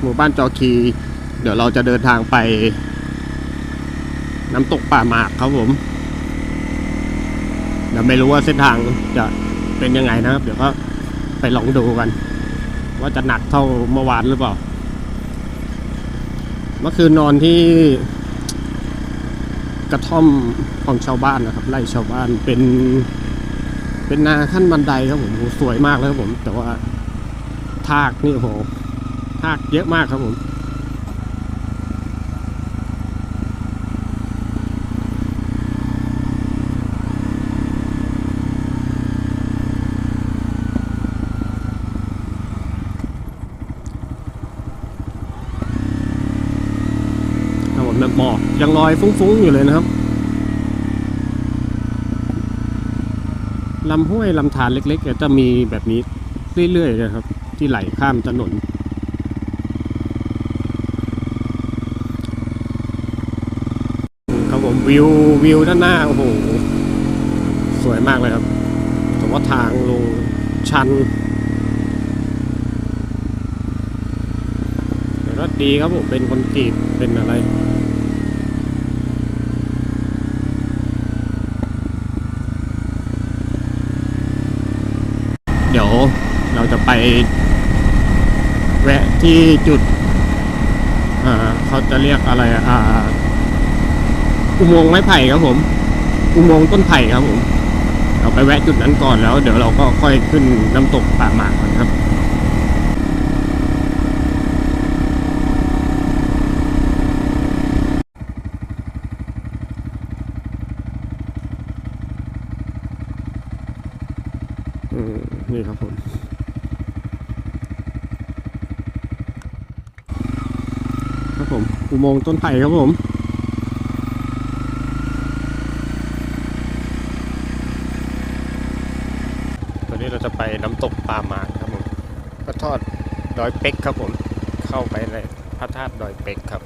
หมู่บ้านจอคี เดี๋ยวเราจะเดินทางไป น้ำตกป่าหมากครับผมเดี๋ยวไม่รู้ว่าเส้นทางจะเป็นยังไงนะครับ เดี๋ยวก็ไปลองดูกัน ว่าจะหนักเท่าเมื่อวานหรือเปล่า เมื่อคืนนอนที่กระท่อมของชาวบ้านนะครับไร่ชาวบ้านเป็น เป็นนาขั้นบันไดครับผมสวยมากเลยครับผม แต่ว่าทากนี่โห ทากเยอะมากครับผมครับผมแบบหมอกยังลอยฟุ้งๆอยู่เลยนะครับลำห้วยลำธารเล็กๆจะมีแบบนี้เรื่อยๆนะครับ ที่ไหลข้ามถนน ครับผม วิววิวด้านหน้าโอ้โหสวยมากเลยครับแต่ว่าทางลงชันแต่ก็ดีครับผมเป็นคอนกรีตเป็นอะไรเดี๋ยวเราจะไปแวะที่จุด เขาจะเรียกอะไรอ่า อุโมงค์ไม้ไผ่ครับผม อุโมงค์ต้นไผ่ครับผม เราไปแวะจุดนั้นก่อนแล้ว เดี๋ยวเราก็ค่อยขึ้นน้ำตกป่าหมากก่อนครับอืมนี่ครับผมครับผมอุโมงค์ต้นไผ่ครับผม ตอนนี้เราจะไปน้ำตก ปลาหมากครับผมพระทอดดอยเป็กครับผมเข้าไปในพระธาตุดอยเป็กครับ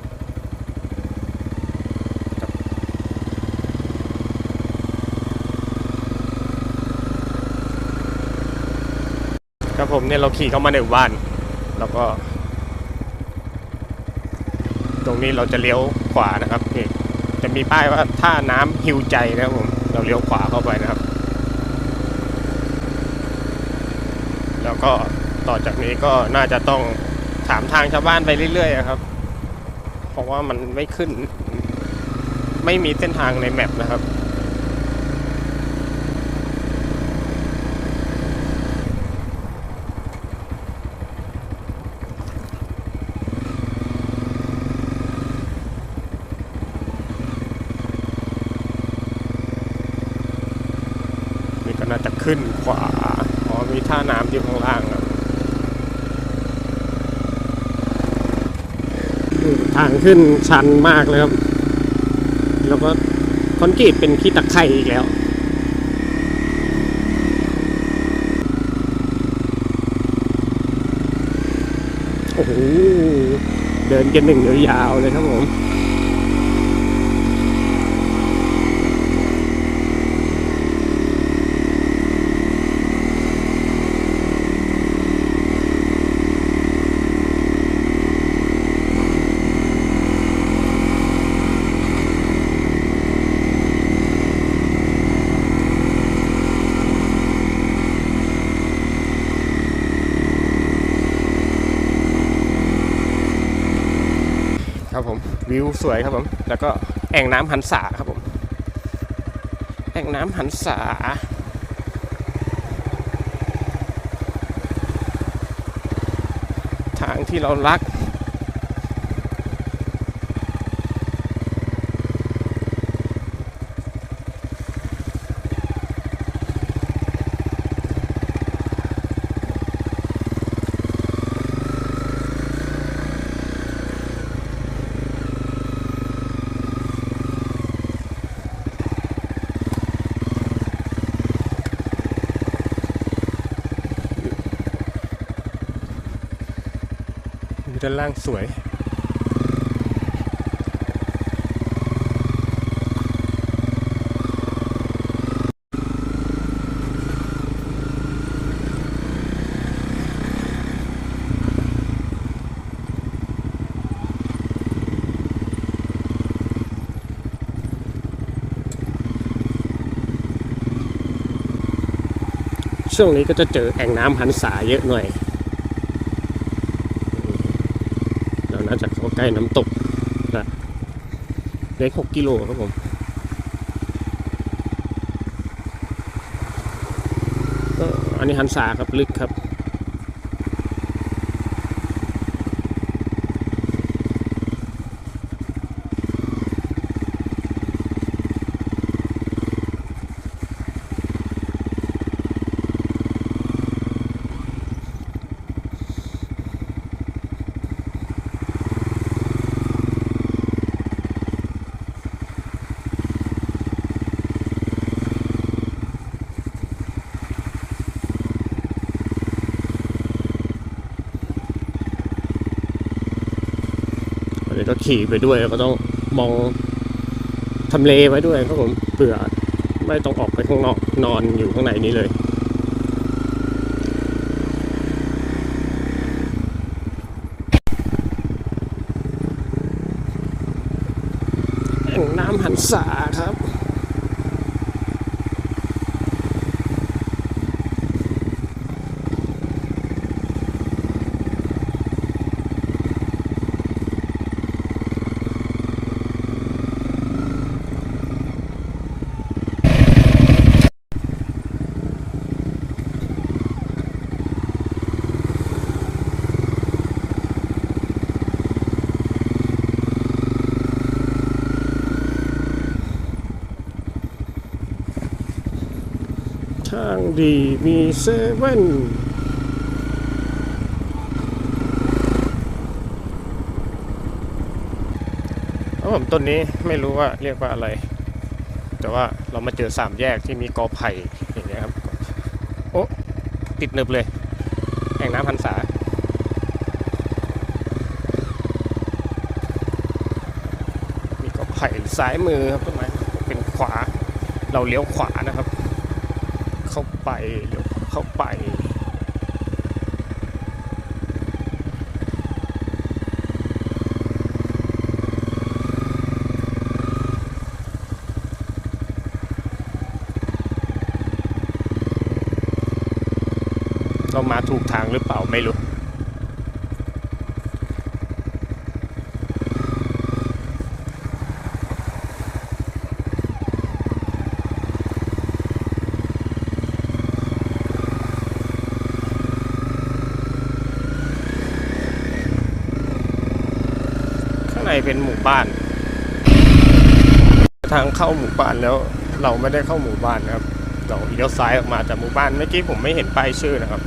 ครับผมเนี่ยเราขี่เข้ามาในหมู่บ้านแล้วก็ ตรงนี้เราจะเลี้ยวขวานะครับนี่จะมีป้ายว่าท่าน้ำหิวใจนะครับผมเราเลี้ยวขวาเข้าไปนะครับ แล้ว ก็ต่อจากนี้ก็น่าจะต้องถามทางชาวบ้านไปเรื่อยๆครับ เพราะว่ามันไม่ขึ้น ไม่มีเส้นทางในแมปนะครับ นี่ก็น่าจะขึ้นขวาอ๋อมีท่าน้ำ อยู่ข้างล่างครับทางขึ้นชันมากเลยครับ แล้วก็คอนกรีตเป็นขี้ตะไคร่อีกแล้วโอ้โหเดินกันหนึ่งยาวๆเลยครับผม ครับผม วิวสวยครับผม แล้วก็แอ่งน้ำหันษาครับผม แอ่งน้ำหันษาทางที่เรารัก ด้านล่างสวยช่วงนี้ก็จะเจอแอ่งน้ำหันษาเยอะหน่อย น่าจะเข้าใกล้น้ำตกนะเล็กหกกิโลครับผมอันนี้หันสาครับลึกครับ อันนี้ก็ขี่ไปด้วยก็ต้องมองทำเลไว้ด้วยครับผมเผื่อไม่ต้องออกไปข้างนอกนอนอยู่ข้างในนี้เลยแอ่งน้ำหันสาครับ ทาง ดีมีเซเว่นครับผมต้นนี้ไม่รู้ว่าเรียกว่าอะไร แต่ว่าเรามาเจอสามแยกที่มีกอไผ่อย่างเงี้ยครับ โอ้ติดหนึบเลย แอ่งน้ำพันษามีกอไผ่ซ้ายมือครับต้นไม้เป็นขวา เราเลี้ยวขวานะครับ เข้าไปเดี๋ยวเข้าไปเรามาถูกทางหรือเปล่าไม่รู้ ในเป็นหมู่บ้าน ทางเข้าหมู่บ้านแล้วเราไม่ได้เข้าหมู่บ้านนะครับเราเลี้ยวซ้ายออกมาจากหมู่บ้านเมื่อกี้ผมไม่เห็นป้ายชื่อนะครับ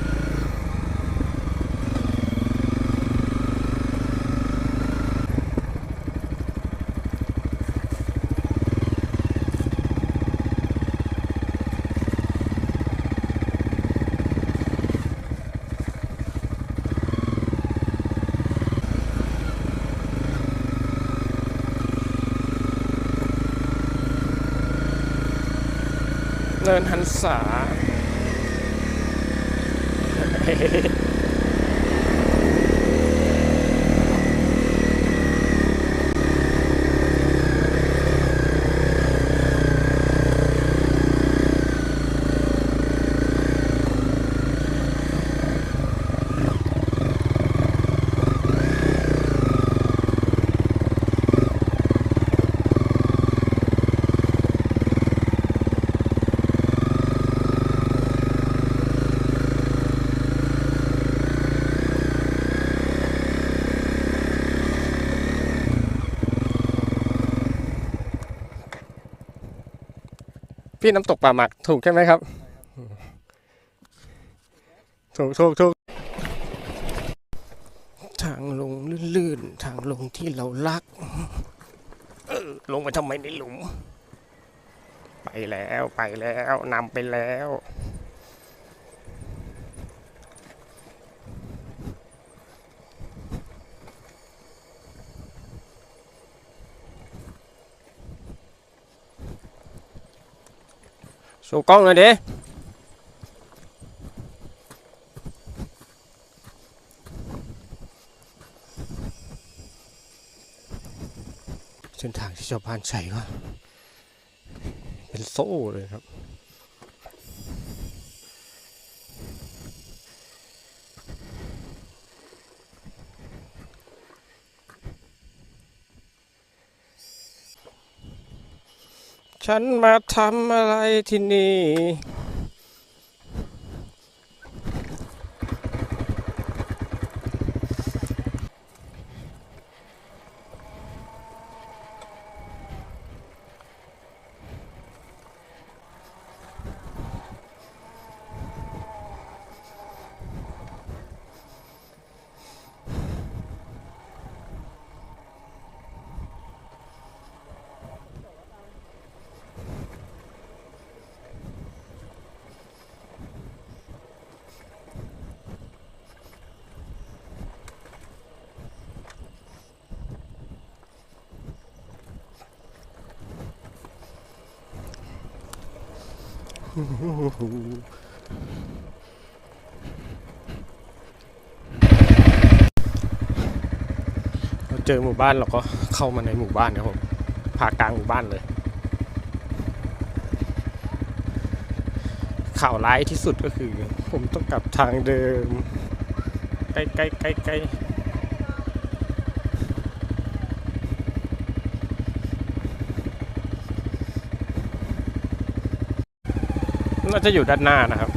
ษา พี่น้ำตกป่าหมักถูกใช่ไหมครับ ถูกถูกถูกทางลงลื่นๆ ทางลงที่เราลัก เออลงไปทำไมในหลุม ไปแล้วไปแล้วนำไปแล้ว โชว์กล้องเลยดิเส้นทางที่ชาวบ้านใช้ก็เป็นโซ่เลยครับ ฉันมาทำอะไรที่นี่ เราเจอหมู่บ้านเราก็เข้ามาในหมู่บ้านครับผมผากลางหมู่บ้านเลย ข่าวร้ายที่สุดก็คือ ผมต้องกลับทางเดิม ใกล้ใกล้ใกล้ใกล้ จะอยู่ด้านหน้านะครับ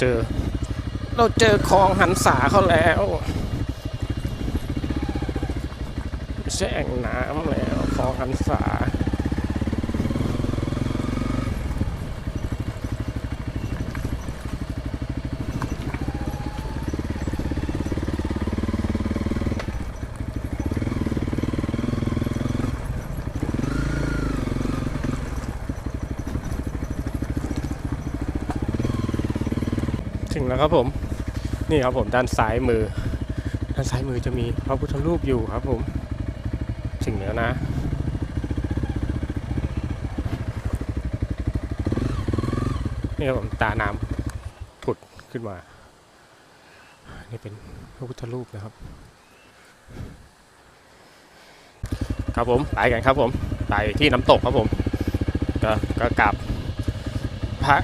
เจอ เราเจอคลองหันษาเขาแล้วไม่ใช่แอ่งน้ำแล้วคลองหันษา แล้วครับผม นี่ครับผมด้านซ้ายมือ ด้านซ้ายมือจะมีพระพุทธรูปอยู่ครับผมถึงแล้วนะนี่ครับผมตาน้ำผุดขึ้นมา นี่เป็นพระพุทธรูปนะครับ ครับผมไปกันครับผมไปที่น้ำตกครับผม ก็ก็กลับพระ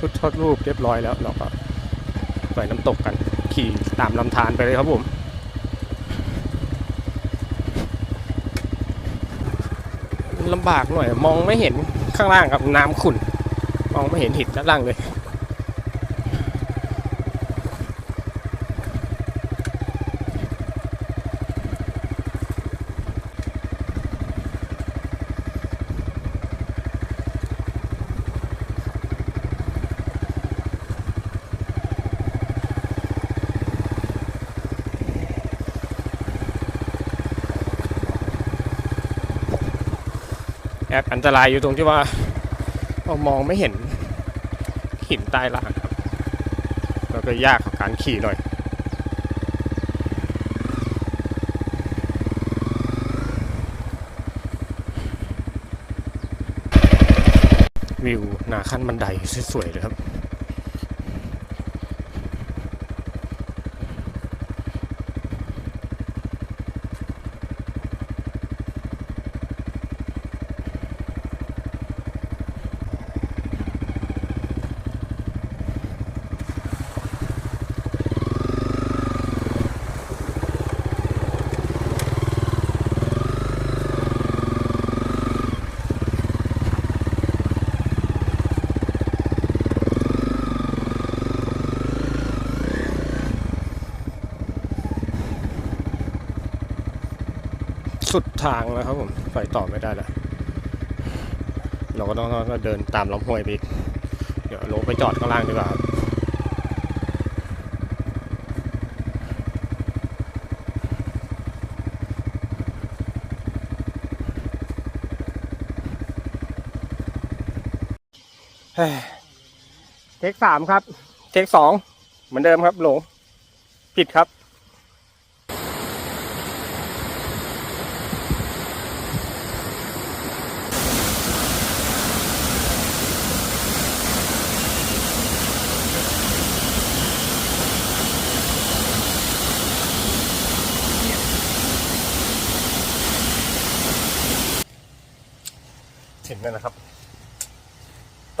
ชุดทอดรูปเรียบร้อยแล้ว เราก็ไปน้ำตกกัน ขี่ตามลำธารไปเลยครับผมลำบากหน่อย มองไม่เห็นข้างล่างกับน้ำขุ่น มองไม่เห็นหินด้านล่างเลย แอบอันตรายอยู่ตรงที่ว่าเรามองไม่เห็นหินใต้ล่างครับแล้วก็ยากกับการขี่หน่อยวิวหนาขั้นบันไดสวยๆเลยครับ สุดทางแล้วครับผมไปต่อไม่ได้แล้วเราก็ต้องเดินตามลำห้วยไปอีกเดี๋ยวลงไปจอดข้างล่างดีกว่าครับเฮ้ยเทคสามครับ เทคสองเหมือนเดิมครับหลงผิดครับ ถึงแล้วนะครับ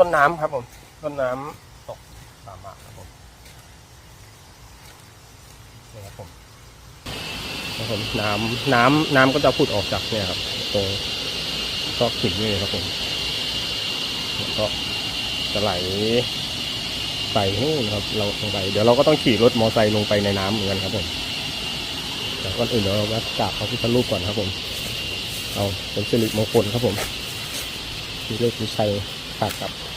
ต้ น้ำครับผมต้นน้ำตกตามมาครับผมนี่ครับผมครับผมน้ำน้ำน้ำก็จะผุดออกจากเนี่ยครับตรงซอกหินนี่ครับผมแล้วก็จะไหลไปนู่นครับ เราลงไป เดี๋ยวเราก็ต้องขี่รถมอไซค์ลงไปในน้ำเหมือนกันครับผมแต่ก่อนอื่นเดี๋ยวเราแวะกราบพระพุทธรูปก่อนครับผม เอาเป็นสิริมงคลครับผมมีเลขมีชัยขาดครับ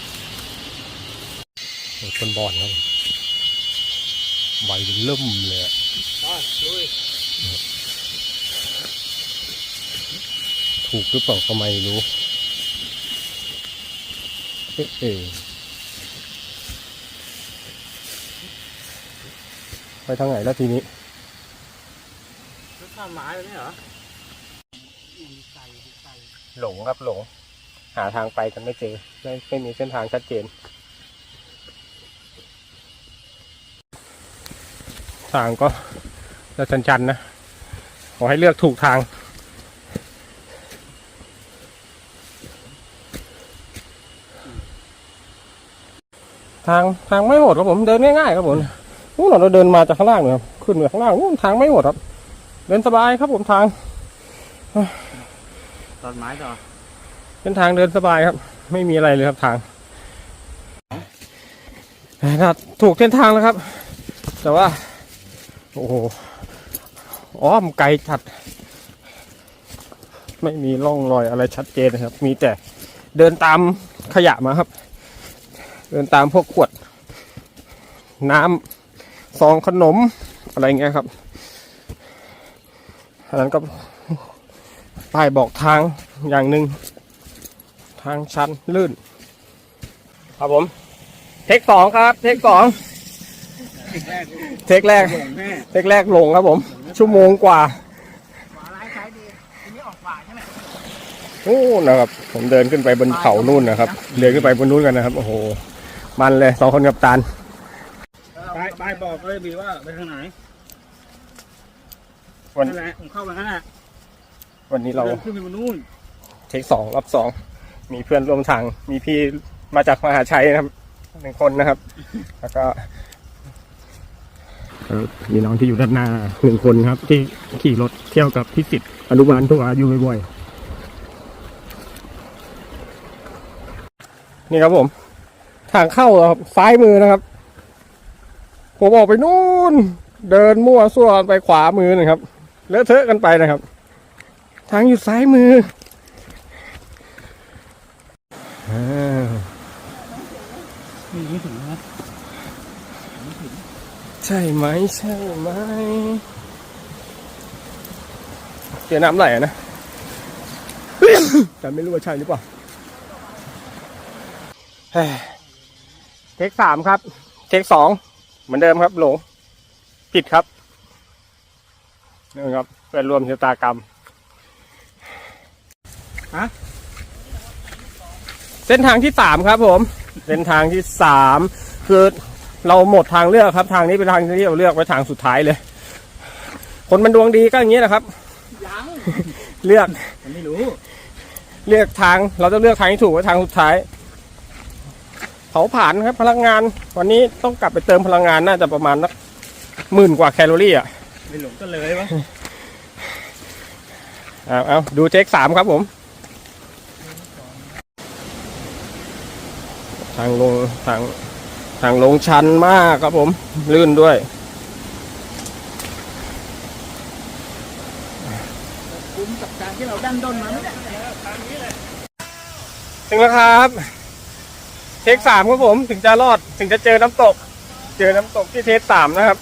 ต้นบอนครับผมใบเริ่มเลยอะถูกหรือเปล่าก็ไม่รู้เอ๊ะเอ๊ะไปทางไหนแล้วทีนี้ข้ามไม้เลยเหรอหลงครับหลง หาทางไปกันไม่เจอไม่ไม่มีเส้นทางชัดเจน ทางก็จะชันๆนะ ขอให้เลือกถูกทาง ทางทางไม่โหดครับผมเดินง่ายๆครับผมนู่นเราเดินมาจากข้างล่างเนี่ยครับขึ้นมาข้างล่างนู่นทางไม่โหดครับ เดินสบายครับผมทางตอนไม้ต่อเป็นทางเดินสบายครับ ไม่มีอะไรเลยครับทางนะครับถูกเส้นทางแล้วครับ แต่ว่า โอ้โหอ้อมไกลจัด ไม่มีร่องรอยอะไรชัดเจนนะครับ มีแต่เดินตามขยะมาครับ เดินตามพวกขวด น้ำซองขนมอะไรเงี้ยครับอันนั้นก็ป้ายบอกทางอย่างหนึ่งทางชันลื่น ครับผม เทคสองครับ เทคสอง เทคแรกหลงแม่เทคแรกหลงครับผม ชั่วโมงกว่าขวาร้ายซ้ายดีทีนี้ออกขวาใช่ไหมนู่นนะครับ ผมเดินขึ้นไปบนเขานู่นนะครับ เดินขึ้นไปบนนู้นกันนะครับ โอ้โห มันเลยสองคนกับตาลไปไปบอกเลยบีว่าไปทางไหนวันนั่นแหละผมเข้าไปงั้นแหละวันนี้เราเดินขึ้นไปบนนู่นเทคสองรอบสอง มีเพื่อนร่วมทาง มีพี่มาจากมหาชัยนะครับหนึ่งคนนะครับ แล้วก็ มีน้องที่อยู่ด้านหน้าหนึ่งคนครับ ที่ขี่รถเที่ยวกับพี่สิทธิ์อนุบาลทุกอายุบ่อยๆนี่ครับผม ทางเข้าครับซ้ายมือนะครับ ผมออกไปนู่น เดินมั่วซั่วไปขวามือนะครับเลอะเทอะกันไปนะครับ ทางอยู่ซ้ายมืออ่านี่ถึง ใช่ไหมใช่ไหมเจอน้ำไหลนะแต่ไม่รู้ว่าใช่หรือเปล่าเทคสามครับ เทคสองเหมือนเดิมครับหลงผิดครับนี่ครับเพื่อนรวมชะตากรรมเส้นทางที่สามครับผม เส้นทางที่สามคือ เราหมดทางเลือกครับ ทางนี้เป็นทางที่เราเลือกไว้ทางสุดท้ายเลย คนมันดวงดีก็อย่างนี้แหละครับยังเลือกผมไม่รู้ เลือกทางเราจะเลือกทางที่ถูกไว้ทางสุดท้ายเผาผลาญครับพลังงาน วันนี้ต้องกลับไปเติมพลังงานน่าจะประมาณสักหมื่นกว่าแคลอรี่อะไม่หลงก็เลยวะเอาเอาดูเทคสามครับผม ทางลงทาง ทางลงชันมากครับผม ลื่นด้วย คุ้มกับการที่เราดันด้นมาไม่ได้ถึงแล้วครับ เทคสามครับผมถึงจะรอดถึงจะเจอน้ำตก เจอน้ำตกที่เทคสามนะครับ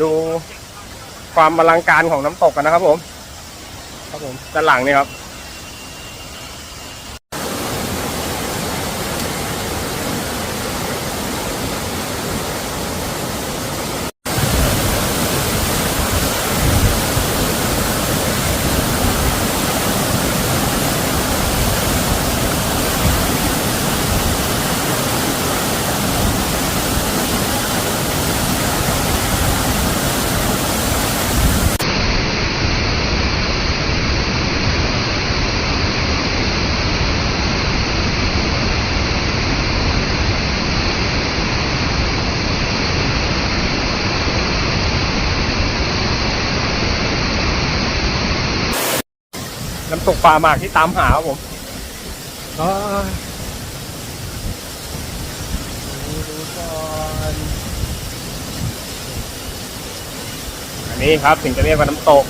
ดูความอลังการของน้ำตกกันนะครับผม ครับผมด้านหลังนี่ครับ ตกป่าหมากที่ตามหาครับผมก็ดูก่อนอันนี้ครับถึงจะเรียกว่าน้ำตก